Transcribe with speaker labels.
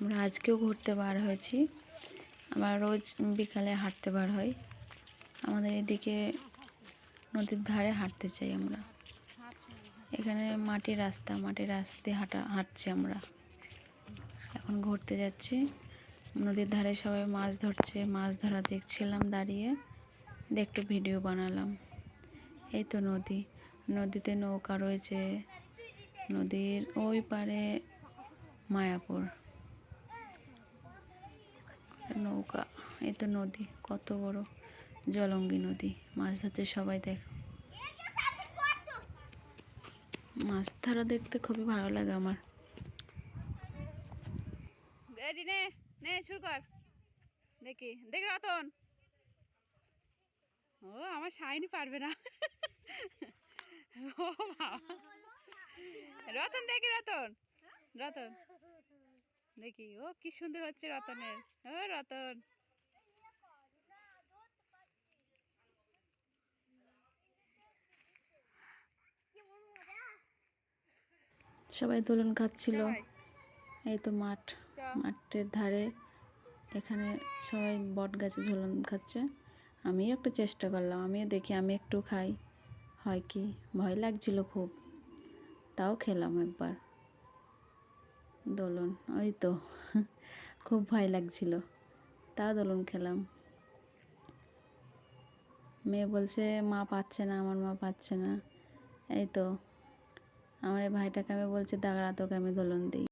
Speaker 1: আমরা আজকেও ঘুরতে বার হয়েছি। আমরা রোজ বিকালে হাঁটতে বার হই। আমাদের এদিকে নদীর ধারে হাঁটতে চাই আমরা। এখানে মাটির রাস্তা মাটির রাস্তা দিয়ে হাঁটা, হাঁটছি আমরা। এখন ঘুরতে যাচ্ছি। নদীর ধারে সবাই মাছ ধরছে, মাছ ধরা দেখছিলাম দাঁড়িয়ে। দিয়ে একটু ভিডিও বানালাম। এই তো নদী। নদীতে নৌকা রয়েছে। নদীর ওই পারে মায়াপুর। নৌকা, এই তো নদী, কত বড় জলঙ্গি নদী, মাছ ধরছে সবাই দেখো। মাছ ধরা দেখতে খুবই ভালো লাগে আমার।
Speaker 2: নে নে শুরু কর। দেখি, দেখ রতন। ও, আমার শাইনি পারবে না। ও বাবা। রতন, দেখি রতন। রতন। দেখি ও কি সুন্দর হচ্ছে রতনের। ও রতন।
Speaker 1: সবাই দোলন খাচ্ছিল। এই তো মাঠ। মাঠের ধারে এখানে সবাই বট গাছে ঝুলন খাচ্ছে। আমিও একটু চেষ্টা করলাম আমিও দেখি আমি একটু খাই। হয় কি? ভয় লাগছিল খুব। তাও খেলাম একবার। দোলন, ওই তো। খুব ভয় লাগছিল। তাও দোলন খেলাম। মেয়ে বলছে, মা পাচ্ছে না, আমার মা পাচ্ছে না। এই তো। আমার ভাইটাকে আমি বলছি, দাঁড়া, তোকে আমি দোলন দিই।